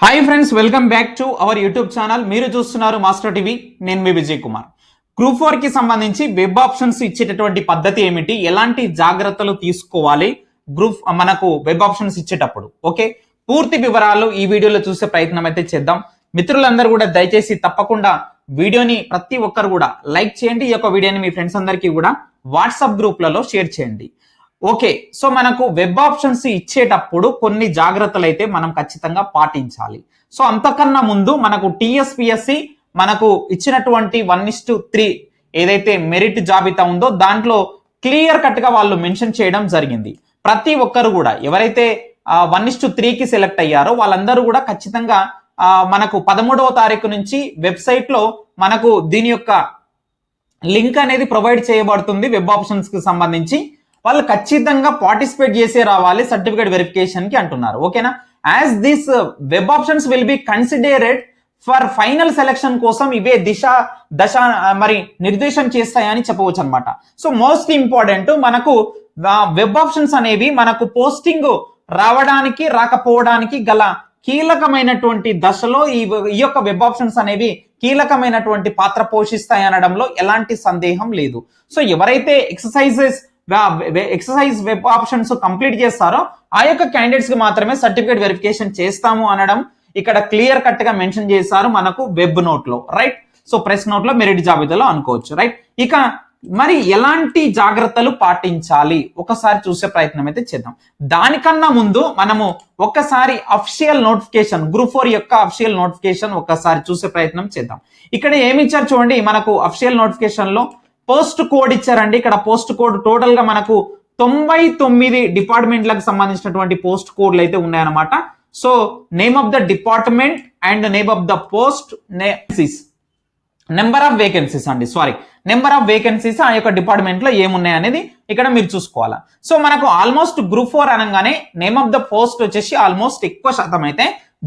Hi friends welcome back to our YouTube channel మీరు చూస్తున్నారు Master TV నేను మీ విజయ్ కుమార్ గ్రూప్ ఫోర్కి సంబంధించి వెబ్ ఆప్షన్స్ ఇచ్చేటటువంటి పద్ధతి ఏమిటి? ఎలాంటి జాగ్రత్తలు తీసుకోవాలి? గ్రూప్ మనకు వెబ్ ఆప్షన్స్ ఇచ్చేటప్పుడు ఓకే పూర్తి వివరాలు ఈ వీడియోలో చూసే ప్రయత్నం అయితే చేద్దాం. మిత్రులందరూ కూడా దయచేసి తప్పకుండా వీడియోని ప్రతి ఒక్కరు కూడా లైక్ చేయండి. ఈ యొక్క వీడియోని మీ ఫ్రెండ్స్ అందరికీ కూడా వాట్సాప్ గ్రూప్లలో షేర్ చేయండి. ఓకే సో మనకు వెబ్ ఆప్షన్స్ ఇచ్చేటప్పుడు కొన్ని జాగ్రత్తలు అయితే మనం ఖచ్చితంగా పాటించాలి. సో అంతకన్నా ముందు మనకు టిఎస్పిఎస్సి మనకు ఇచ్చినటువంటి వన్ ఇస్ త్రీ ఏదైతే మెరిట్ జాబితా ఉందో దాంట్లో క్లియర్ కట్గా వాళ్ళు మెన్షన్ చేయడం జరిగింది. ప్రతి ఒక్కరు కూడా ఎవరైతే వన్ ఇస్టు త్రీకి సెలెక్ట్ అయ్యారో వాళ్ళందరూ కూడా ఖచ్చితంగా మనకు పదమూడవ తారీఖు నుంచి వెబ్సైట్లో మనకు దీని యొక్క లింక్ అనేది ప్రొవైడ్ చేయబడుతుంది వెబ్ ఆప్షన్స్కి సంబంధించి. వాళ్ళు ఖచ్చితంగా పార్టిసిపేట్ చేసే రావాలి సర్టిఫికేట్ వెరిఫికేషన్కి అంటున్నారు. ఓకేనా? As this web options will be considered for final selection కోసం ఇవే దిశ దశ మరి నిర్దేశం చేస్తాయని చెప్పవచ్చు అనమాట సో మోస్ట్ ఇంపార్టెంట్ మనకు వెబ్ ఆప్షన్స్ అనేవి మనకు పోస్టింగ్ రావడానికి రాకపోవడానికి గల కీలకమైనటువంటి దశలో ఈ ఈ యొక్క వెబ్ ఆప్షన్స్ అనేవి కీలకమైనటువంటి పాత్ర పోషిస్తాయి అనడంలో ఎలాంటి సందేహం లేదు. సో ఎవరైతే exercises exercise web options complete చేస్తారో ఆ యొక్క క్యాండిడేట్స్కి మాత్రమే సర్టిఫికేట్ వెరిఫికేషన్ చేస్తాము అనడం ఇక్కడ క్లియర్ కట్గా మెన్షన్ చేశారు మనకు వెబ్ నోట్లో రైట్ సో ప్రెస్ నోట్లో మెరిట్ జాబితాలో అనుకోవచ్చు రైట్ ఇక మరి ఎలాంటి జాగ్రత్తలు పాటించాలి? ఒకసారి చూసే ప్రయత్నం అయితే చేద్దాం. దానికన్నా ముందు మనము ఒక్కసారి అఫిషియల్ నోటిఫికేషన్ గ్రూప్ ఫోర్ యొక్క అఫిషియల్ నోటిఫికేషన్ ఒక్కసారి చూసే ప్రయత్నం చేద్దాం. ఇక్కడ ఏమి ఇచ్చారు చూడండి మనకు అఫిషియల్ నోటిఫికేషన్లో పోస్ట్ కోడ్ ఇచ్చారండి. ఇక్కడ పోస్ట్ కోడ్ టోటల్గా మనకు తొంభై తొమ్మిది డిపార్ట్మెంట్లకు సంబంధించినటువంటి పోస్ట్ కోడ్లు అయితే ఉన్నాయన్నమాట. So name of the department and name of the post నేసిస్ number of vacancies అండి. సారీ నెంబర్ ఆఫ్ వేకెన్సీస్ ఆ యొక్క డిపార్ట్మెంట్లో ఏమున్నాయి అనేది ఇక్కడ మీరు చూసుకోవాలా. సో మనకు ఆల్మోస్ట్ గ్రూప్ ఫోర్ అనగానే నేమ్ ఆఫ్ ద పోస్ట్ వచ్చేసి ఆల్మోస్ట్ ఎక్కువ శాతం అయితే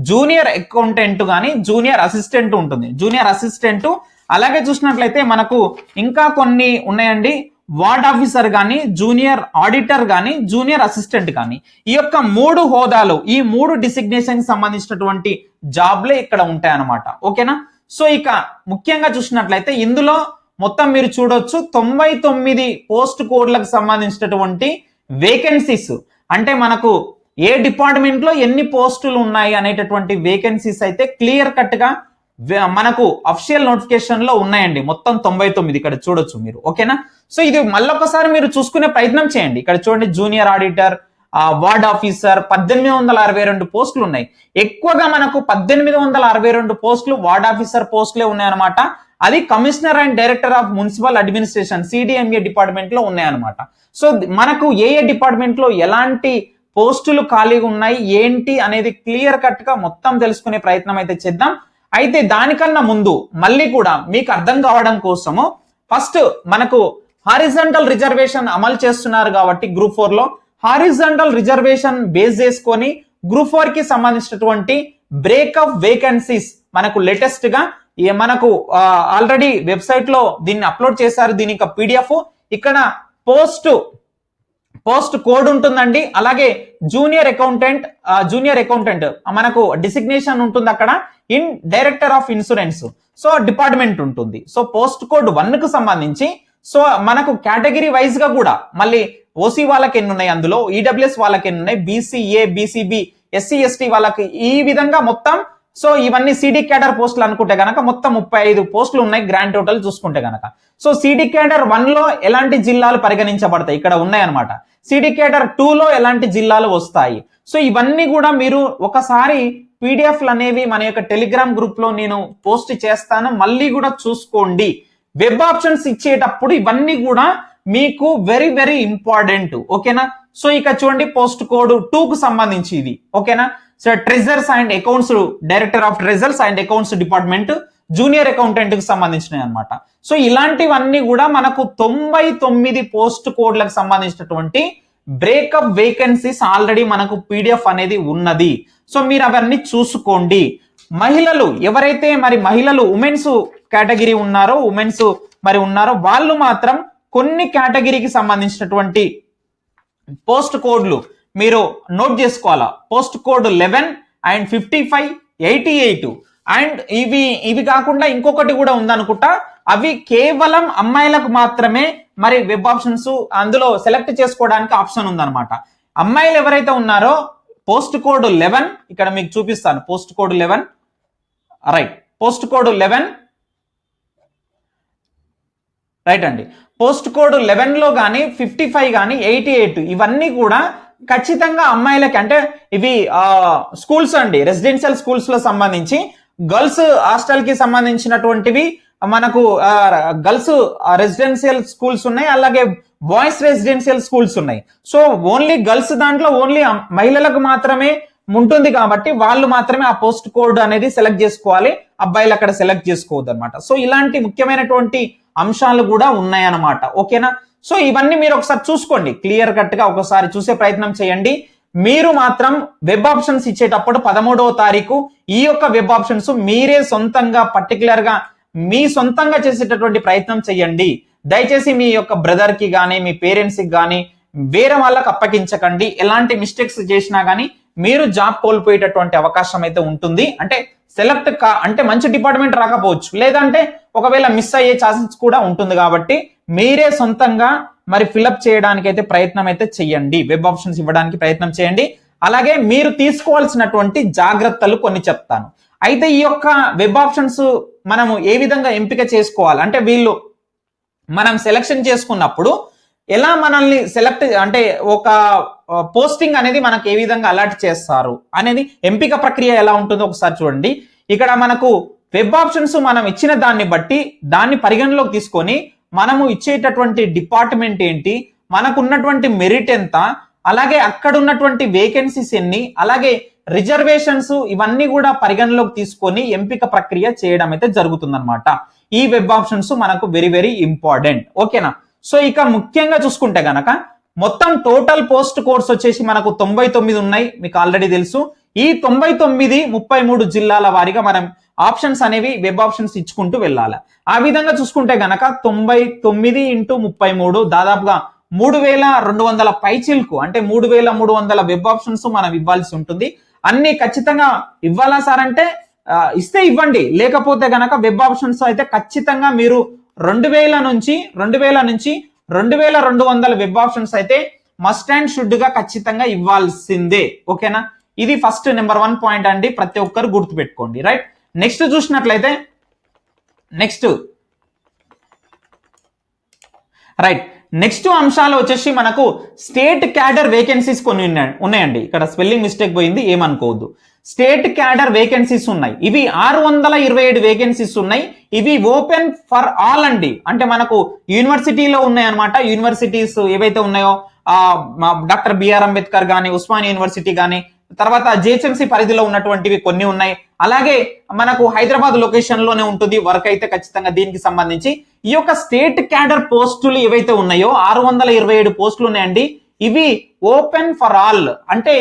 జూనియర్ అకౌంటెంట్ కానీ జూనియర్ అసిస్టెంట్ ఉంటుంది. జూనియర్ అసిస్టెంట్ అలాగే చూసినట్లయితే మనకు ఇంకా కొన్ని ఉన్నాయండి. వార్డ్ ఆఫీసర్ కానీ జూనియర్ ఆడిటర్ కానీ జూనియర్ అసిస్టెంట్ కానీ ఈ యొక్క మూడు హోదాలు ఈ మూడు డిసిగ్నేషన్కి సంబంధించినటువంటి జాబ్లే ఇక్కడ ఉంటాయన్నమాట. ఓకేనా? సో ఇక ముఖ్యంగా చూసినట్లయితే ఇందులో మొత్తం మీరు చూడొచ్చు. తొంభై తొమ్మిది పోస్ట్ కోడ్లకు సంబంధించినటువంటి వేకెన్సీస్ అంటే మనకు ఏ డిపార్ట్మెంట్లో ఎన్ని పోస్టులు ఉన్నాయి అనేటటువంటి వేకెన్సీస్ అయితే క్లియర్ కట్గా మనకు అఫిషియల్ నోటిఫికేషన్లో ఉన్నాయండి. మొత్తం తొంభై తొమ్మిది ఇక్కడ చూడొచ్చు మీరు. ఓకేనా? సో ఇది మళ్ళొకసారి మీరు చూసుకునే ప్రయత్నం చేయండి. ఇక్కడ చూడండి జూనియర్ ఆడిటర్ వార్డ్ ఆఫీసర్ పద్దెనిమిది వందల అరవై రెండు పోస్టులు ఉన్నాయి. ఎక్కువగా మనకు పద్దెనిమిది వందల అరవై రెండు పోస్టులు వార్డ్ ఆఫీసర్ పోస్టులే ఉన్నాయన్నమాట. అది commissioner and director of municipal administration CDMA డిపార్ట్మెంట్లో ఉన్నాయన్నమాట. సో మనకు ఏ ఏ డిపార్ట్మెంట్లో ఎలాంటి పోస్టులు ఖాళీగా ఉన్నాయి ఏంటి అనేది క్లియర్ కట్గా మొత్తం తెలుసుకునే ప్రయత్నం అయితే చేద్దాం. అయితే దానికన్నా ముందు మళ్ళీ కూడా మీకు అర్థం కావడం కోసము ఫస్ట్ మనకు హారిజంటల్ రిజర్వేషన్ అమలు చేస్తున్నారు కాబట్టి గ్రూప్ ఫోర్లో హారిజంటల్ రిజర్వేషన్ బేస్ చేసుకొని గ్రూప్ ఫోర్కి సంబంధించినటువంటి బ్రేకప్ వేకెన్సీస్ మనకు లేటెస్ట్గా ఏ మనకు ఆల్రెడీ వెబ్సైట్లో దీన్ని అప్లోడ్ చేశారు. దీని యొక్క పీడిఎఫ్ ఇక్కడ పోస్ట్ పోస్ట్ కోడ్ ఉంటుందండి. అలాగే జూనియర్ అకౌంటెంట్ జూనియర్ అకౌంటెంట్ మనకు డిసిగ్నేషన్ ఉంటుంది అక్కడ. In director of insurance. So department ఉంటుంది. సో పోస్ట్ కోడ్ వన్కు సంబంధించి సో మనకు కేటగిరీ వైజ్గా కూడా మళ్ళీ ఓసీ వాళ్ళకి ఎన్ని ఉన్నాయి అందులో? ఈడబ్ల్యూఎస్ వాళ్ళకి ఎన్ని ఉన్నాయి? బీసీఏ బీసీబీ ఎస్సీ ఎస్టీ వాళ్ళకి ఈ విధంగా మొత్తం సో ఇవన్నీ సిడి క్యాడర్ పోస్టులు అనుకుంటే గనక మొత్తం ముప్పై ఐదు పోస్టులు ఉన్నాయి గ్రాండ్ టోటల్ చూసుకుంటే గనక. సో సిడి క్యాడర్ వన్లో ఎలాంటి జిల్లాలు పరిగణించబడతాయి? ఇక్కడ ఉన్నాయన్నమాట. సిడికేటర్ టూలో టూ లో ఎలాంటి జిల్లాలు వస్తాయి? సో ఇవన్నీ కూడా మీరు ఒకసారి పీడిఎఫ్లు అనేవి మన యొక్క టెలిగ్రామ్ గ్రూప్లో నేను పోస్ట్ చేస్తాను. మళ్ళీ కూడా చూసుకోండి. వెబ్ ఆప్షన్స్ ఇచ్చేటప్పుడు ఇవన్నీ కూడా మీకు వెరీ వెరీ ఇంపార్టెంట్. ఓకేనా? సో ఇక చూడండి పోస్ట్ కోడ్ టూ కు సంబంధించి ఇది. ఓకేనా? So treasures and accounts director of treasures and accounts department junior అకౌంటెంట్కి సంబంధించినవి అనమాట సో ఇలాంటివన్నీ కూడా మనకు తొంభై తొమ్మిది పోస్ట్ కోడ్లకు సంబంధించినటువంటి బ్రేకప్ వేకెన్సీస్ ఆల్రెడీ మనకు పీడిఎఫ్ అనేది ఉన్నది. సో మీరు అవన్నీ చూసుకోండి. మహిళలు ఎవరైతే మరి మహిళలు ఉమెన్స్ కేటగిరీ ఉన్నారో ఉమెన్స్ మరి ఉన్నారో వాళ్ళు మాత్రం కొన్ని కేటగిరీకి సంబంధించినటువంటి పోస్ట్ కోడ్లు మీరు నోట్ చేసుకోవాలా? Post code eleven and fifty five eighty eight. And ఇవి ఇవి కాకుండా ఇంకొకటి కూడా ఉందనుకుంటా. అవి కేవలం అమ్మాయిలకు మాత్రమే మరి వెబ్ ఆప్షన్స్ అందులో సెలెక్ట్ చేసుకోవడానికి ఆప్షన్ ఉందన్నమాట. అమ్మాయిలు ఎవరైతే ఉన్నారో పోస్ట్ కోడ్ లెవెన్ ఇక్కడ మీకు చూపిస్తాను post code eleven. Right post code eleven. Right అండి. పోస్ట్ కోడ్ లెవెన్లో కానీ ఫిఫ్టీ ఫైవ్ కానీ ఎయిటీ ఎయిట్ ఇవన్నీ కూడా ఖచ్చితంగా అమ్మాయిలకి అంటే ఇవి స్కూల్స్ అండి రెసిడెన్షియల్ స్కూల్స్లో సంబంధించి గర్ల్స్ హాస్టల్కి సంబంధించినటువంటివి మనకు గర్ల్స్ రెసిడెన్షియల్ స్కూల్స్ ఉన్నాయి అలాగే బాయ్స్ రెసిడెన్షియల్ స్కూల్స్ ఉన్నాయి. సో ఓన్లీ గర్ల్స్ దాంట్లో ఓన్లీ మహిళలకు మాత్రమే ఉంటుంది కాబట్టి వాళ్ళు మాత్రమే ఆ పోస్ట్ కోడ్ అనేది సెలెక్ట్ చేసుకోవాలి అబ్బాయిలు అక్కడ సెలెక్ట్ చేసుకోవద్దు అనమాట సో ఇలాంటి ముఖ్యమైనటువంటి అంశాలు కూడా ఉన్నాయన్నమాట. ఓకేనా? సో ఇవన్నీ మీరు ఒకసారి చూసుకోండి. క్లియర్ కట్గా ఒకసారి చూసే ప్రయత్నం చేయండి. మీరు మాత్రం వెబ్ ఆప్షన్స్ ఇచ్చేటప్పుడు పదమూడవ తారీఖు ఈ యొక్క వెబ్ ఆప్షన్స్ మీరే సొంతంగా పర్టికులర్గా మీ సొంతంగా చేసేటటువంటి ప్రయత్నం చేయండి. దయచేసి మీ యొక్క బ్రదర్కి కానీ మీ పేరెంట్స్కి కానీ వేరే వాళ్ళకి అప్పగించకండి. ఎలాంటి మిస్టేక్స్ చేసినా కానీ మీరు జాబ్ కోల్పోయేటటువంటి అవకాశం అయితే ఉంటుంది. అంటే సెలెక్ట్ కా అంటే మంచి డిపార్ట్మెంట్ రాకపోవచ్చు. లేదంటే ఒకవేళ మిస్ అయ్యే ఛాన్సెస్ కూడా ఉంటుంది కాబట్టి మీరే సొంతంగా మరి ఫిలప్ చేయడానికి అయితే ప్రయత్నం అయితే చేయండి వెబ్ ఆప్షన్స్ ఇవ్వడానికి ప్రయత్నం చేయండి. అలాగే మీరు తీసుకోవాల్సినటువంటి జాగ్రత్తలు కొన్ని చెప్తాను. అయితే ఈ యొక్క వెబ్ ఆప్షన్స్ మనము ఏ విధంగా ఎంపిక చేసుకోవాలి? అంటే వీళ్ళు మనం సెలెక్షన్ చేసుకున్నప్పుడు ఎలా మనల్ని సెలెక్ట్ అంటే ఒక పోస్టింగ్ అనేది మనకు ఏ విధంగా అలర్ట్ చేస్తారు? అనేది ఎంపిక ప్రక్రియ ఎలా ఉంటుందో ఒకసారి చూడండి. ఇక్కడ మనకు వెబ్ ఆప్షన్స్ మనం ఇచ్చిన దాన్ని బట్టి దాన్ని పరిగణలోకి తీసుకొని మనము ఇచ్చేటటువంటి డిపార్ట్మెంట్ ఏంటి? మనకున్నటువంటి మెరిట్ ఎంత? అలాగే అక్కడ ఉన్నటువంటి వేకెన్సీస్ ఎన్ని? అలాగే రిజర్వేషన్స్ ఇవన్నీ కూడా పరిగణలోకి తీసుకొని ఎంపిక ప్రక్రియ చేయడం అయితే జరుగుతుందన్నమాట. ఈ వెబ్ ఆప్షన్స్ మనకు వెరీ వెరీ ఇంపార్టెంట్ ఓకేనా సో ఇక ముఖ్యంగా చూసుకుంటే గనక మొత్తం టోటల్ పోస్ట్ కోర్స్ వచ్చేసి మనకు తొంభై తొమ్మిది ఉన్నాయి. మీకు ఆల్రెడీ తెలుసు. ఈ తొంభై తొమ్మిది ముప్పై మూడు జిల్లాల వారిగా మనం ఆప్షన్స్ అనేవి వెబ్ ఆప్షన్స్ ఇచ్చుకుంటూ వెళ్ళాలి. ఆ విధంగా చూసుకుంటే గనక తొంభై తొమ్మిది ఇంటూ ముప్పై మూడు దాదాపుగా మూడు వేల రెండు వందల పైచిల్కు అంటే మూడు వేల మూడు వందల వెబ్ ఆప్షన్స్ మనం ఇవ్వాల్సి ఉంటుంది. అన్ని ఖచ్చితంగా ఇవ్వాలా సార్ అంటే ఇస్తే ఇవ్వండి. లేకపోతే గనక వెబ్ ఆప్షన్స్ అయితే ఖచ్చితంగా మీరు రెండు వేల నుంచి రెండు వేల నుంచి రెండు వేల రెండు వందల వెబ్ ఆప్షన్స్ అయితే మస్ట్ అండ్ షుడ్గా ఖచ్చితంగా ఇవ్వాల్సిందే. ఓకేనా? ఇది ఫస్ట్ నెంబర్ వన్ పాయింట్ అండి. ప్రతి ఒక్కరు గుర్తుపెట్టుకోండి. రైట్ నెక్స్ట్ చూసినట్లయితే నెక్స్ట్ రైట్ నెక్స్ట్ అంశాలు వచ్చేసి మనకు స్టేట్ క్యాడర్ వేకెన్సీస్ కొన్ని ఉన్నాయి- ఉన్నాయండి. ఇక్కడ స్పెల్లింగ్ మిస్టేక్ పోయింది. ఏమనుకోవద్దు. స్టేట్ క్యాడర్ వేకెన్సీస్ ఉన్నాయి. ఇవి ఆరు వందల ఇరవై ఏడు వేకెన్సీస్ ఉన్నాయి. ఇవి ఓపెన్ ఫర్ ఆల్ అండి. అంటే మనకు యూనివర్సిటీలో ఉన్నాయన్నమాట. యూనివర్సిటీస్ ఏవైతే ఉన్నాయో డాక్టర్ బిఆర్ అంబేద్కర్ కానీ ఉస్మాన్ యూనివర్సిటీ కానీ తర్వాత జిహెచ్ఎంసీ పరిధిలో ఉన్నటువంటివి కొన్ని ఉన్నాయి. అలాగే మనకు హైదరాబాద్ లొకేషన్లోనే ఉంటుంది. వర్క్ అయితే ఖచ్చితంగా దీనికి సంబంధించి. ఈ యొక్క స్టేట్ క్యాడర్ పోస్టులు ఏవైతే ఉన్నాయో ఆరు వందల ఇరవై ఏడు పోస్టులు ఉన్నాయండి. ఇవి ఓపెన్ ఫర్ ఆల్ అంటే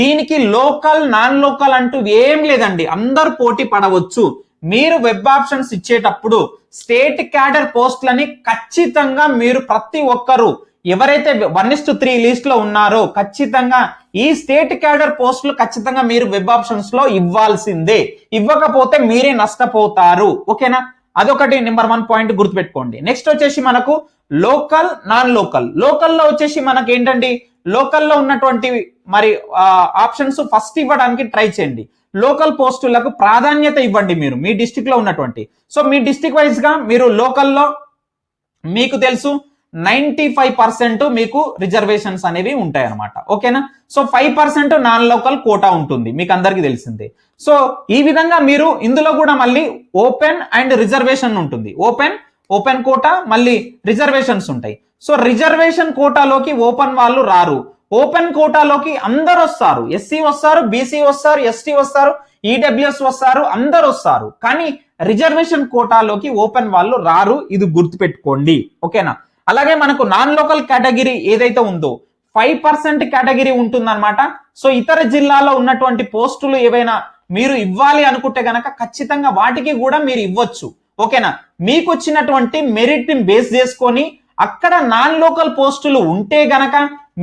దీనికి లోకల్ నాన్ లోకల్ అంటూ ఏం లేదండి. అందరు పోటీ పడవచ్చు. మీరు వెబ్ ఆప్షన్స్ ఇచ్చేటప్పుడు స్టేట్ క్యాడర్ పోస్టులని ఖచ్చితంగా మీరు ప్రతి ఒక్కరు ఎవరైతే వన్ ఇస్ టు త్రీ లిస్ట్లో ఉన్నారో ఖచ్చితంగా ఈ స్టేట్ క్యాడర్ పోస్టులు ఖచ్చితంగా మీరు వెబ్ ఆప్షన్స్లో ఇవ్వాల్సిందే. ఇవ్వకపోతే మీరే నష్టపోతారు. ఓకేనా? అదొకటి నెంబర్ వన్ పాయింట్ గుర్తుపెట్టుకోండి. నెక్స్ట్ వచ్చేసి మనకు లోకల్ నాన్ లోకల్ లోకల్లో వచ్చేసి మనకి ఏంటండి లోకల్లో ఉన్నటువంటి మరి ఆప్షన్స్ ఫస్ట్ ఇవ్వడానికి ట్రై చేయండి. లోకల్ పోస్టులకు ప్రాధాన్యత ఇవ్వండి మీరు మీ డిస్టిక్లో ఉన్నటువంటి. సో మీ డిస్టిక్ వైజ్గా మీరు లోకల్లో మీకు తెలుసు నైంటీ ఫైవ్ పర్సెంట్ మీకు రిజర్వేషన్స్ అనేవి ఉంటాయి అనమాట ఓకేనా? So five percent non local quota ఉంటుంది. మీకు అందరికీ తెలిసిందే. సో ఈ విధంగా మీరు ఇందులో కూడా మళ్ళీ ఓపెన్ అండ్ రిజర్వేషన్ ఉంటుంది. ఓపెన్ ఓపెన్ కోటా మళ్ళీ రిజర్వేషన్స్ ఉంటాయి. సో రిజర్వేషన్ కోటాలోకి ఓపెన్ వాళ్ళు రారు. ఓపెన్ కోటాలోకి అందరు వస్తారు. ఎస్సీ వస్తారు బీసీ వస్తారు ఎస్టీ వస్తారు ఈడబ్ల్యూఎస్ వస్తారు అందరు వస్తారు. కానీ రిజర్వేషన్ కోటాలోకి ఓపెన్ వాళ్ళు రారు. ఇది గుర్తుపెట్టుకోండి. ఓకేనా? అలాగే మనకు నాన్ లోకల్ కేటగిరీ ఏదైతే ఉందో ఫైవ్ పర్సెంట్ కేటగిరీ ఉంటుందన్నమాట. సో ఇతర జిల్లాలో ఉన్నటువంటి పోస్టులు ఏవైనా మీరు ఇవ్వాలి అనుకుంటే గనక ఖచ్చితంగా వాటికి కూడా మీరు ఇవ్వచ్చు. ఓకేనా? మీకు వచ్చినటువంటి మెరిట్ని బేస్ చేసుకొని అక్కడ నాన్ లోకల్ పోస్టులు ఉంటే గనక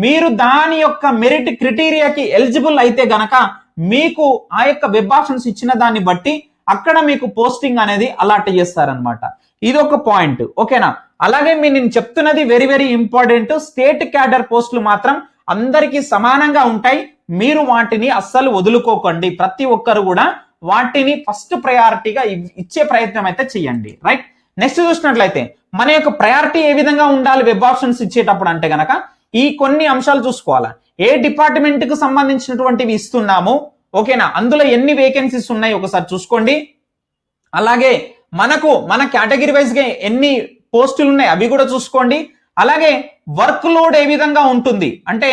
మీరు దాని యొక్క మెరిట్ క్రిటీరియాకి ఎలిజిబుల్ అయితే గనక మీకు ఆ యొక్క వెబ్ ఆప్షన్స్ ఇచ్చిన దాన్ని బట్టి అక్కడ మీకు పోస్టింగ్ అనేది అలాట్ చేస్తారనమాట ఇది ఒక పాయింట్. ఓకేనా? అలాగే మీరు నేను చెప్తున్నది very very important. State cadre పోస్టులు మాత్రం అందరికీ సమానంగా ఉంటాయి. మీరు వాటిని అస్సలు వదులుకోకండి. ప్రతి ఒక్కరు కూడా వాటిని ఫస్ట్ ప్రయారిటీగా ఇచ్చే ప్రయత్నం అయితే చేయండి రైట్? నెక్స్ట్ చూసినట్లయితే మన యొక్క ప్రయారిటీ ఏ విధంగా ఉండాలి వెబ్ ఆప్షన్స్ ఇచ్చేటప్పుడు అంటే గనక ఈ కొన్ని అంశాలు చూసుకోవాలా. ఏ డిపార్ట్మెంట్కు సంబంధించినటువంటివి ఇస్తున్నాము? ఓకేనా? అందులో ఎన్ని వేకెన్సీస్ ఉన్నాయి ఒకసారి చూసుకోండి. అలాగే మనకు మన కేటగిరీ వైజ్గా ఎన్ని పోస్టులు ఉన్నాయి అవి కూడా చూసుకోండి. అలాగే వర్క్ లోడ్ ఏ విధంగా ఉంటుంది? అంటే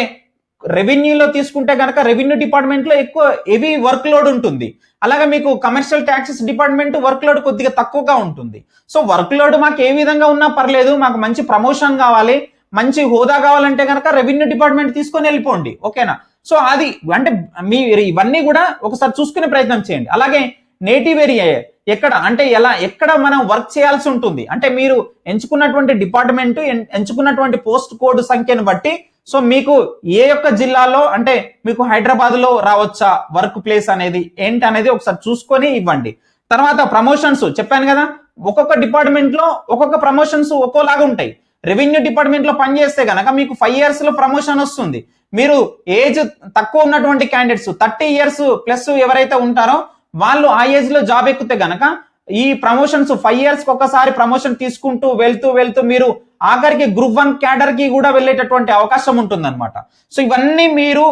రెవెన్యూలో తీసుకుంటే కనుక రెవెన్యూ డిపార్ట్మెంట్లో ఎక్కువ హెవీ వర్క్ లోడ్ ఉంటుంది. అలాగే మీకు commercial taxes department work load కొద్దిగా తక్కువగా ఉంటుంది. సో వర్క్ లోడ్ మాకు ఏ విధంగా ఉన్నా పర్లేదు మాకు మంచి ప్రమోషన్ కావాలి మంచి హోదా కావాలంటే కనుక రెవెన్యూ డిపార్ట్మెంట్ తీసుకొని వెళ్ళిపోండి. ఓకేనా? సో అది అంటే మీరు ఇవన్నీ కూడా ఒకసారి చూసుకునే ప్రయత్నం చేయండి. అలాగే నేటివ్ ఏరియా ఎక్కడ అంటే ఎలా ఎక్కడ మనం వర్క్ చేయాల్సి ఉంటుంది. అంటే మీరు ఎంచుకున్నటువంటి డిపార్ట్మెంట్ ఎంచుకున్నటువంటి పోస్ట్ కోడ్ సంఖ్యను బట్టి సో మీకు ఏ యొక్క జిల్లాలో అంటే మీకు హైదరాబాద్లో రావచ్చా వర్క్ ప్లేస్ అనేది ఏంటి అనేది ఒకసారి చూసుకొని ఇవ్వండి. తర్వాత ప్రమోషన్స్ చెప్పాను కదా ఒక్కొక్క డిపార్ట్మెంట్లో ఒక్కొక్క ప్రమోషన్స్ ఒక్కోలాగా ఉంటాయి. రెవెన్యూ డిపార్ట్మెంట్లో పనిచేస్తే గనక మీకు ఫైవ్ ఇయర్స్లో ప్రమోషన్ వస్తుంది. మీరు ఏజ్ తక్కువ ఉన్నటువంటి క్యాండిడేట్స్ థర్టీ ఇయర్స్ ప్లస్ ఎవరైతే ఉంటారో వాళ్ళు ఆ ఏజ్లో జాబ్ ఎక్కితే గనక ఈ ప్రమోషన్స్ ఫైవ్ ఇయర్స్కి ఒకసారి ప్రమోషన్ తీసుకుంటూ వెళ్తూ వెళ్తూ మీరు ఆఖరికి గ్రూప్ వన్ క్యాడర్కి కూడా వెళ్ళేటటువంటి అవకాశం ఉంటుందన్నమాట. సో ఇవన్నీ మీరు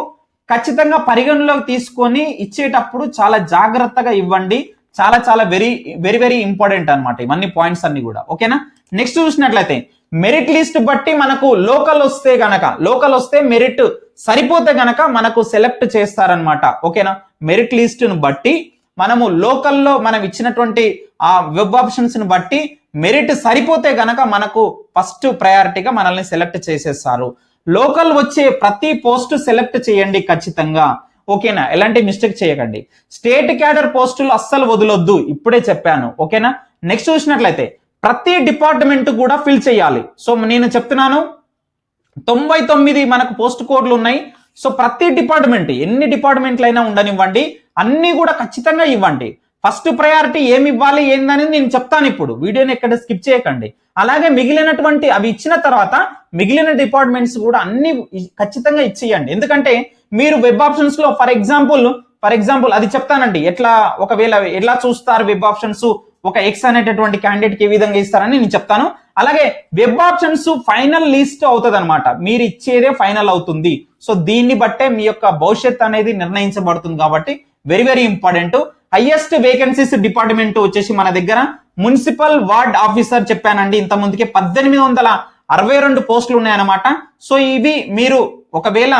ఖచ్చితంగా పరిగణలోకి తీసుకొని ఇచ్చేటప్పుడు చాలా జాగ్రత్తగా ఇవ్వండి. చాలా చాలా వెరీ వెరీ వెరీ ఇంపార్టెంట్ అనమాట ఇవన్నీ పాయింట్స్ అన్ని కూడా. ఓకేనా నెక్స్ట్ చూసినట్లయితే మెరిట్ లిస్ట్ బట్టి మనకు లోకల్ వస్తే గనక లోకల్ వస్తే మెరిట్ సరిపోతే గనక మనకు సెలెక్ట్ చేస్తారనమాట ఓకేనా? మెరిట్ లిస్ట్ను బట్టి మనము లోకల్లో మనం ఇచ్చినటువంటి ఆ వెబ్ ఆప్షన్స్ని బట్టి మెరిట్ సరిపోతే గనక మనకు ఫస్ట్ ప్రయారిటీగా మనల్ని సెలెక్ట్ చేసేస్తారు. లోకల్ వచ్చే ప్రతి పోస్ట్ సెలెక్ట్ చేయండి ఖచ్చితంగా. ఓకేనా? ఎలాంటి మిస్టేక్ చేయకండి. స్టేట్ క్యాడర్ పోస్టులు అస్సలు వదలొద్దు. ఇప్పుడే చెప్పాను. ఓకేనా? నెక్స్ట్ చూసినట్లయితే ప్రతి డిపార్ట్మెంట్ కూడా ఫిల్ చేయాలి. సో నేను చెప్తున్నాను తొంభై తొమ్మిది మనకు పోస్ట్ కోడ్లు ఉన్నాయి. సో ప్రతి డిపార్ట్మెంట్ ఎన్ని డిపార్ట్మెంట్లు అయినా ఉండనివ్వండి. అన్నీ కూడా ఖచ్చితంగా ఇవ్వండి. ఫస్ట్ ప్రయారిటీ ఏమి ఇవ్వాలి ఏందనేది నేను చెప్తాను ఇప్పుడు. వీడియోని ఎక్కడ స్కిప్ చేయకండి. అలాగే మిగిలినటువంటి అవి ఇచ్చిన తర్వాత మిగిలిన డిపార్ట్మెంట్స్ కూడా అన్ని ఖచ్చితంగా ఇచ్చేయండి. ఎందుకంటే మీరు వెబ్ ఆప్షన్స్లో ఫర్ ఎగ్జాంపుల్ ఫర్ ఎగ్జాంపుల్ అది చెప్తానండి. ఎట్లా ఒకవేళ ఎలా చూస్తారు వెబ్ ఆప్షన్స్ ఒక ఎక్స్ అనేటటువంటి క్యాండిడేట్కి ఏ విధంగా ఇస్తారని నేను చెప్తాను. అలాగే వెబ్ ఆప్షన్స్ ఫైనల్ లిస్ట్ అవుతుంది అనమాట మీరు ఇచ్చేదే ఫైనల్ అవుతుంది. సో దీన్ని బట్టే మీ యొక్క భవిష్యత్ అనేది నిర్ణయించబడుతుంది కాబట్టి very very important highest vacancies department వచ్చేసి మన దగ్గర. మున్సిపల్ వార్డ్ ఆఫీసర్ చెప్పానండి. ఇంత ముందుకే పద్దెనిమిది వందల అరవై రెండు పోస్టులు ఉన్నాయన్నమాట. సో ఇవి మీరు ఒకవేళ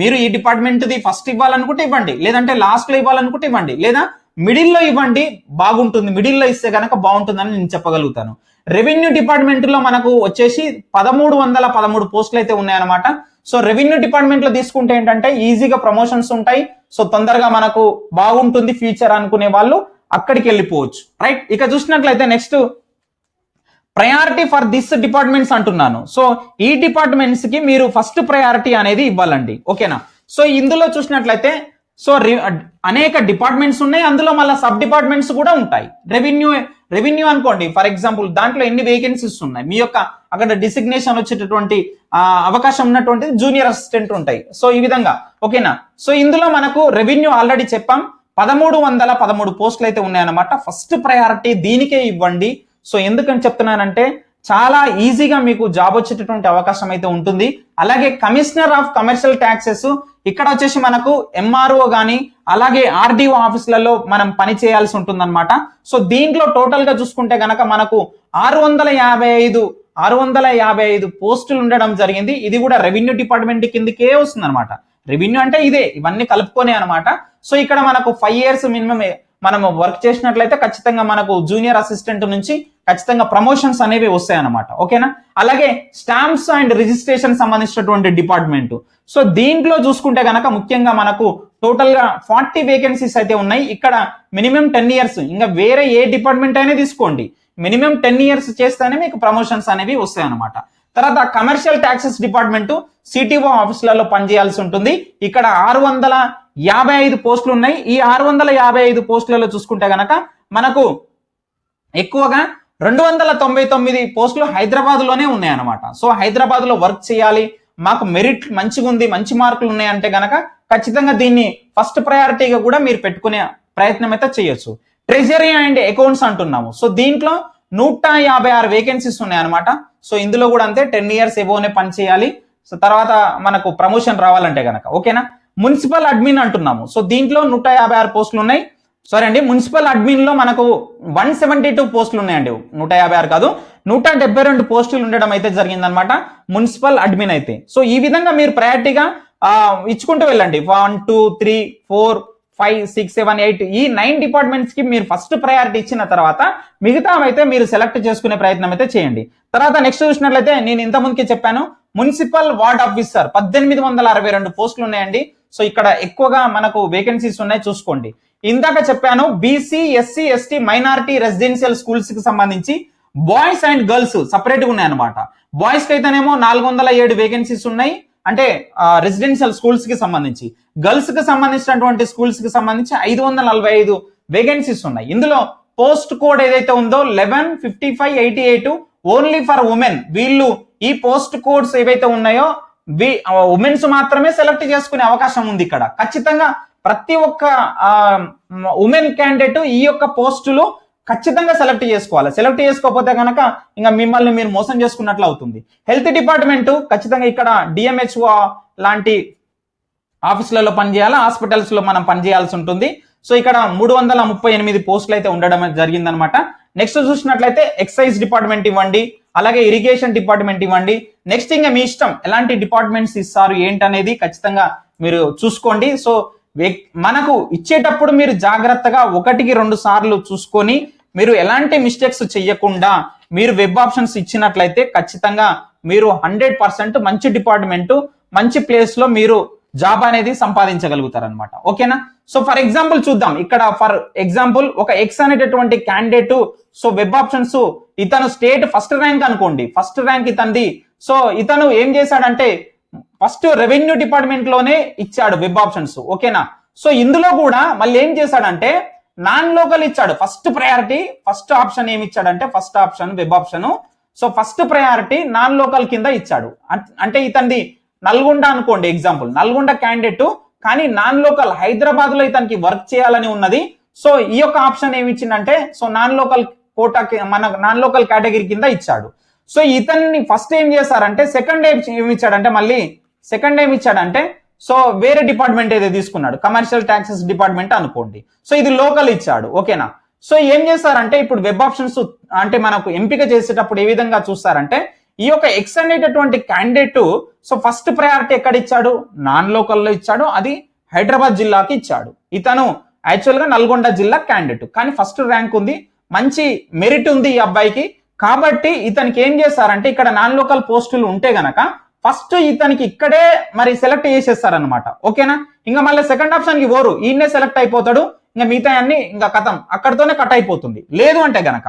మీరు ఈ డిపార్ట్మెంట్ ది ఫస్ట్ ఇవ్వాలనుకుంటే ఇవ్వండి. లేదంటే లాస్ట్లో ఇవ్వాలనుకుంటే ఇవ్వండి. లేదా మిడిల్లో ఇవ్వండి బాగుంటుంది. మిడిల్లో ఇస్తే కనుక బాగుంటుందని నేను చెప్పగలుగుతాను. రెవెన్యూ డిపార్ట్మెంట్లో మనకు వచ్చేసి పదమూడు వందల పదమూడు పోస్టులు అయితే ఉన్నాయన్నమాట. సో రెవెన్యూ డిపార్ట్మెంట్లో తీసుకుంటే ఏంటంటే ఈజీగా ప్రమోషన్స్ ఉంటాయి. సో తొందరగా మనకు బాగుంటుంది ఫ్యూచర్ అనుకునే వాళ్ళు అక్కడికి వెళ్ళిపోవచ్చు. రైట్? ఇక చూసినట్లయితే next priority for this departments అంటున్నాను. సో ఈ డిపార్ట్మెంట్స్కి మీరు ఫస్ట్ ప్రయారిటీ అనేది ఇవ్వాలండి. ఓకేనా? సో ఇందులో చూసినట్లయితే సో రి- అనేక డిపార్ట్మెంట్స్ ఉన్నాయి అందులో మళ్ళీ సబ్ డిపార్ట్మెంట్స్ కూడా ఉంటాయి. రెవెన్యూ రెవెన్యూ అనుకోండి ఫర్ ఎగ్జాంపుల్ దాంట్లో ఎన్ని వేకెన్సీస్ ఉన్నాయి? మీ యొక్క అక్కడ డిసిగ్నేషన్ వచ్చేటటువంటి అవకాశం ఉన్నటువంటి జూనియర్ అసిస్టెంట్ ఉంటాయి. సో ఈ విధంగా ఓకేనా? సో ఇందులో మనకు రెవెన్యూ ఆల్రెడీ చెప్పాం. పదమూడు వందల పదమూడు పోస్టులు అయితే ఉన్నాయన్నమాట. ఫస్ట్ ప్రయారిటీ దీనికే ఇవ్వండి. సో ఎందుకని చెప్తున్నానంటే చాలా ఈజీగా మీకు జాబ్ వచ్చేటటువంటి అవకాశం అయితే ఉంటుంది. అలాగే కమిషనర్ ఆఫ్ కమర్షియల్ ట్యాక్సెస్ ఇక్కడ వచ్చేసి మనకు ఎంఆర్ఓ కానీ అలాగే ఆర్డీఓ ఆఫీసులలో మనం పని చేయాల్సి ఉంటుంది సో దీంట్లో టోటల్గా చూసుకుంటే గనక మనకు ఆరు వందల యాభై ఐదు ఆరు వందల యాభై ఐదు పోస్టులు ఉండడం జరిగింది. ఇది కూడా రెవెన్యూ డిపార్ట్మెంట్ కిందకే వస్తుంది అనమాట రెవెన్యూ అంటే ఇదే ఇవన్నీ కలుపుకొనే అనమాట సో ఇక్కడ మనకు ఫైవ్ ఇయర్స్ మినిమం మనం వర్క్ చేసినట్లయితే ఖచ్చితంగా మనకు జూనియర్ అసిస్టెంట్ నుంచి ఖచ్చితంగా ప్రమోషన్స్ అనేవి వస్తాయన్నమాట. ఓకేనా? అలాగే స్టాంప్స్ అండ్ రిజిస్ట్రేషన్ సంబంధించినటువంటి డిపార్ట్మెంట్ సో దీంట్లో చూసుకుంటే కనుక ముఖ్యంగా మనకు టోటల్గా ఫార్టీ వేకెన్సీస్ అయితే ఉన్నాయి. ఇక్కడ మినిమం టెన్ ఇయర్స్ ఇంకా వేరే ఏ డిపార్ట్మెంట్ అయినా తీసుకోండి. మినిమం టెన్ ఇయర్స్ చేస్తేనే మీకు ప్రమోషన్స్ అనేవి వస్తాయన్నమాట. తర్వాత కమర్షియల్ ట్యాక్సెస్ డిపార్ట్మెంట్ సిటీఓ ఆఫీసులలో పనిచేయాల్సి ఉంటుంది. ఇక్కడ ఆరు వందల యాభై ఐదు పోస్టులు ఉన్నాయి. ఈ ఆరు వందల యాభై ఐదు పోస్టులలో చూసుకుంటే గనక మనకు ఎక్కువగా రెండు వందల తొంభై తొమ్మిది పోస్టులు హైదరాబాద్లోనే ఉన్నాయన్నమాట. ఉన్నాయి అనమాట సో హైదరాబాద్లో వర్క్ చేయాలి. మాకు మెరిట్ మంచిగా ఉంది మంచి మార్కులు ఉన్నాయంటే గనక ఖచ్చితంగా దీన్ని ఫస్ట్ ప్రయారిటీగా కూడా మీరు పెట్టుకునే ప్రయత్నం అయితే చేయొచ్చు. ట్రెజరీ అండ్ అకౌంట్స్ అంటున్నాము. సో దీంట్లో నూట యాభై ఆరు వేకెన్సీస్ ఉన్నాయి అనమాట సో ఇందులో కూడా అంతే టెన్ ఇయర్స్ ఎబోనే పని చేయాలి. సో తర్వాత మనకు ప్రమోషన్ రావాలంటే గనక. ఓకేనా? మున్సిపల్ అడ్మిన్ అంటున్నాము. సో దీంట్లో నూట యాభై ఆరు పోస్టులు ఉన్నాయి. సారీ అండి మున్సిపల్ అడ్మిన్లో మనకు వన్ సెవెంటీ టూ పోస్టులు ఉన్నాయండి. నూట యాభై ఆరు కాదు నూట డెబ్బై రెండు పోస్టులు ఉండడం అయితే జరిగిందనమాట మున్సిపల్ అడ్మిన్ అయితే. సో ఈ విధంగా మీరు ప్రయారిటీగా ఇచ్చుకుంటూ వెళ్ళండి. One two three four five six seven eight ఈ నైన్ డిపార్ట్మెంట్స్కి మీరు ఫస్ట్ ప్రయారిటీ ఇచ్చిన తర్వాత మిగతా అయితే మీరు సెలెక్ట్ చేసుకునే ప్రయత్నం అయితే చేయండి. తర్వాత నెక్స్ట్ చూసినట్లయితే నేను ఇంత చెప్పాను మున్సిపల్ వార్డ్ ఆఫీసర్ పద్దెనిమిది వందల అరవై రెండు పోస్టులు ఉన్నాయండి. సో ఇక్కడ ఎక్కువగా మనకు వేకెన్సీస్ ఉన్నాయి చూసుకోండి. ఇందాక చెప్పాను BC SC ST minority residential స్కూల్స్కి సంబంధించి బాయ్స్ అండ్ గర్ల్స్ సపరేట్గా ఉన్నాయి బాయ్స్కి అయితేనేమో నాలుగు వందల ఏడు వేకెన్సీస్ ఉన్నాయి. అంటే రెసిడెన్షియల్ స్కూల్స్కి సంబంధించి. గర్ల్స్కి సంబంధించినటువంటి స్కూల్స్కి సంబంధించి ఐదు వందల నలభై ఐదు వేకెన్సీస్ ఉన్నాయి. ఇందులో పోస్ట్ కోడ్ ఏదైతే ఉందో eleven fifty five eighty eight only for women వీళ్ళు ఈ పోస్ట్ కోడ్స్ ఏవైతే ఉన్నాయో ఉమెన్స్ మాత్రమే సెలెక్ట్ చేసుకునే అవకాశం ఉంది ఇక్కడ. ఖచ్చితంగా ప్రతి ఒక్క ఉమెన్ క్యాండిడేట్ ఈ యొక్క పోస్టులు ఖచ్చితంగా సెలెక్ట్ చేసుకోవాలి. సెలెక్ట్ చేసుకోకపోతే కనుక ఇంకా మిమ్మల్ని మీరు మోసం చేసుకున్నట్లు అవుతుంది. హెల్త్ డిపార్ట్మెంట్ ఖచ్చితంగా ఇక్కడ డిఎంహెచ్ఓ లాంటి ఆఫీసులలో పనిచేయాలి? హాస్పిటల్స్లో మనం పనిచేయాల్సి ఉంటుంది. సో ఇక్కడ మూడు వందల ముప్పై ఎనిమిది పోస్టులు అయితే ఉండడం జరిగిందనమాట. నెక్స్ట్ చూసినట్లయితే ఎక్సైజ్ డిపార్ట్మెంట్ ఇవ్వండి. అలాగే ఇరిగేషన్ డిపార్ట్మెంట్ ఇవ్వండి. నెక్స్ట్ ఇంకా మీ ఇష్టం ఎలాంటి డిపార్ట్మెంట్స్ ఇస్తారు ఏంటనేది ఖచ్చితంగా మీరు చూసుకోండి. సో మనకు ఇచ్చేటప్పుడు మీరు జాగ్రత్తగా ఒకటికి రెండు సార్లు చూసుకొని మీరు ఎలాంటి మిస్టేక్స్ చెయ్యకుండా మీరు వెబ్ ఆప్షన్స్ ఇచ్చినట్లయితే ఖచ్చితంగా మీరు హండ్రెడ్ పర్సెంట్ మంచి డిపార్ట్మెంట్ మంచి ప్లేస్లో మీరు జాబ్ అనేది సంపాదించగలుగుతారనమాట ఓకేనా? సో ఫర్ ఎగ్జాంపుల్ చూద్దాం. ఇక్కడ ఫర్ ఎగ్జాంపుల్ ఒక ఎక్స్ అనేటటువంటి క్యాండిడేట్ సో వెబ్ ఆప్షన్స్ ఇతను స్టేట్ ఫస్ట్ ర్యాంక్ అనుకోండి. ఫస్ట్ ర్యాంక్ ఇతనిది సో ఇతను ఏం చేశాడంటే ఫస్ట్ రెవెన్యూ డిపార్ట్మెంట్లోనే ఇచ్చాడు వెబ్ ఆప్షన్స్ ఓకేనా? సో ఇందులో కూడా మళ్ళీ ఏం చేశాడంటే నాన్ లోకల్ ఇచ్చాడు. ఫస్ట్ ప్రయారిటీ ఫస్ట్ ఆప్షన్ ఏమి ఇచ్చాడంటే first option web option. So first priority non local కింద ఇచ్చాడు. అంటే ఇతనిది నల్గొండ అనుకోండి ఎగ్జాంపుల్. నల్గొండ క్యాండిడేట్ కానీ నాన్ లోకల్ హైదరాబాద్లో ఇతనికి వర్క్ చేయాలని ఉన్నది. సో ఈ యొక్క ఆప్షన్ ఏమి ఇచ్చిందంటే సో నాన్ లోకల్ కోటా మన నాన్ లోకల్ కేటగిరీ కింద ఇచ్చాడు. సో ఇతన్ని ఫస్ట్ ఏం చేశారంటే సెకండ్ ఏం ఇచ్చాడంటే మళ్ళీ సెకండ్ ఏమి ఇచ్చాడంటే సో వేరే డిపార్ట్మెంట్ ఏదో తీసుకున్నాడు కమర్షియల్ ట్యాక్సెస్ డిపార్ట్మెంట్ అనుకోండి. సో ఇది లోకల్ ఇచ్చాడు ఓకేనా? సో ఏం చేస్తారంటే ఇప్పుడు వెబ్ ఆప్షన్స్ అంటే మనకు ఎంపిక చేసేటప్పుడు ఏ విధంగా చూస్తారంటే ఈ యొక్క ఎక్స్ అనేటటువంటి క్యాండిడేట్ సో ఫస్ట్ ప్రయారిటీ ఎక్కడ ఇచ్చాడు? నాన్ లోకల్లో ఇచ్చాడు అది హైదరాబాద్ జిల్లాకి ఇచ్చాడు. ఇతను యాక్చువల్గా నల్గొండ జిల్లా క్యాండిడేట్ కానీ ఫస్ట్ ర్యాంక్ ఉంది మంచి మెరిట్ ఉంది ఈ అబ్బాయికి కాబట్టి ఇతనికి ఏం చేస్తారంటే ఇక్కడ నాన్ లోకల్ పోస్టులు ఉంటే గనక ఫస్ట్ ఇతనికి ఇక్కడే మరి సెలెక్ట్ చేసేస్తారనమాట ఓకేనా? ఇంకా మళ్ళీ సెకండ్ ఆప్షన్కి ఓరు ఈయనే సెలెక్ట్ అయిపోతాడు. ఇంకా మిగతా అన్ని ఇంకా కథం. అక్కడితోనే కట్ అయిపోతుంది. లేదు అంటే గనక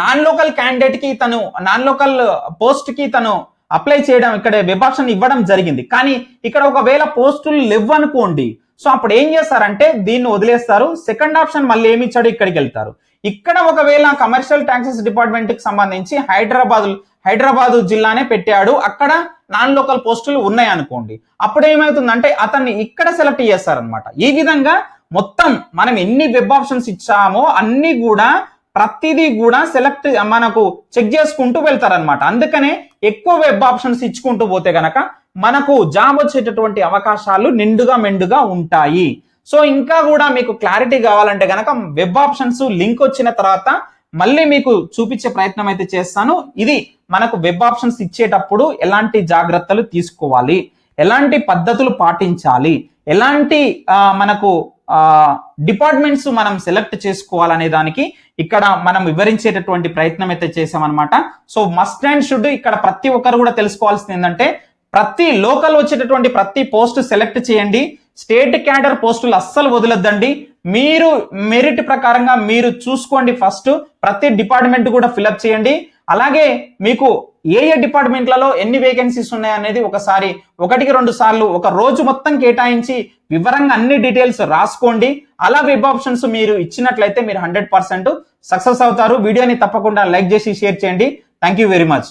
నాన్ లోకల్ క్యాండిడేట్కి తను నాన్ లోకల్ పోస్ట్కి తను అప్లై చేయడం ఇక్కడ వెబ్ ఆప్షన్ ఇవ్వడం జరిగింది. కానీ ఇక్కడ ఒకవేళ పోస్టులు లేవనుకోండి సో అప్పుడు ఏం చేస్తారంటే దీన్ని వదిలేస్తారు. సెకండ్ ఆప్షన్ మళ్ళీ ఏమి ఇచ్చాడు ఇక్కడికి వెళ్తారు. ఇక్కడ ఒకవేళ కమర్షియల్ ట్యాక్సెస్ డిపార్ట్మెంట్కి సంబంధించి హైదరాబాద్ హైదరాబాదు జిల్లానే పెట్టాడు. అక్కడ నాన్ లోకల్ పోస్టులు ఉన్నాయి అనుకోండి. అప్పుడు ఏమవుతుందంటే అతన్ని ఇక్కడ సెలెక్ట్ చేస్తారనమాట ఈ విధంగా మొత్తం మనం ఎన్ని వెబ్ ఆప్షన్స్ ఇచ్చామో అన్ని కూడా ప్రతిదీ కూడా సెలెక్ట్ మనకు చెక్ చేసుకుంటూ వెళ్తారనమాట అందుకనే ఎక్కువ వెబ్ ఆప్షన్స్ ఇచ్చుకుంటూ పోతే గనక మనకు జాబ్ వచ్చేటటువంటి అవకాశాలు నిండుగా మెండుగా ఉంటాయి. సో ఇంకా కూడా మీకు క్లారిటీ కావాలంటే గనక వెబ్ ఆప్షన్స్ లింక్ వచ్చిన తర్వాత మళ్ళీ మీకు చూపించే ప్రయత్నం అయితే చేస్తాను. ఇది మనకు వెబ్ ఆప్షన్స్ ఇచ్చేటప్పుడు ఎలాంటి జాగ్రత్తలు తీసుకోవాలి? ఎలాంటి పద్ధతులు పాటించాలి? ఎలాంటి మనకు డిపార్ట్మెంట్స్ మనం సెలెక్ట్ చేసుకోవాలనే దానికి ఇక్కడ మనం వివరించేటటువంటి ప్రయత్నం అయితే చేసామన్నమాట సో మస్ట్ అండ్ షుడ్ ఇక్కడ ప్రతి ఒక్కరు కూడా తెలుసుకోవాల్సింది ఏంటంటే ప్రతి లోకల్ వచ్చేటటువంటి ప్రతి పోస్ట్ సెలెక్ట్ చేయండి. స్టేట్ క్యాడర్ పోస్టులు అస్సలు వదలొద్దండి. మీరు మెరిట్ ప్రకారంగా మీరు చూసుకోండి ఫస్ట్ ప్రతి డిపార్ట్మెంట్ కూడా ఫిలప్ చేయండి. అలాగే మీకు ఏ ఏ డిపార్ట్మెంట్లలో ఎన్ని వేకెన్సీస్ ఉన్నాయనేది ఒకసారి ఒకటికి రెండు సార్లు ఒక రోజు మొత్తం కేటాయించి వివరంగా అన్ని డీటెయిల్స్ రాసుకోండి. అలా వెబ్ ఆప్షన్స్ మీరు ఇచ్చినట్లయితే మీరు హండ్రెడ్ పర్సెంట్ సక్సెస్ అవుతారు. వీడియోని తప్పకుండా లైక్ చేసి షేర్ చేయండి. Thank you very much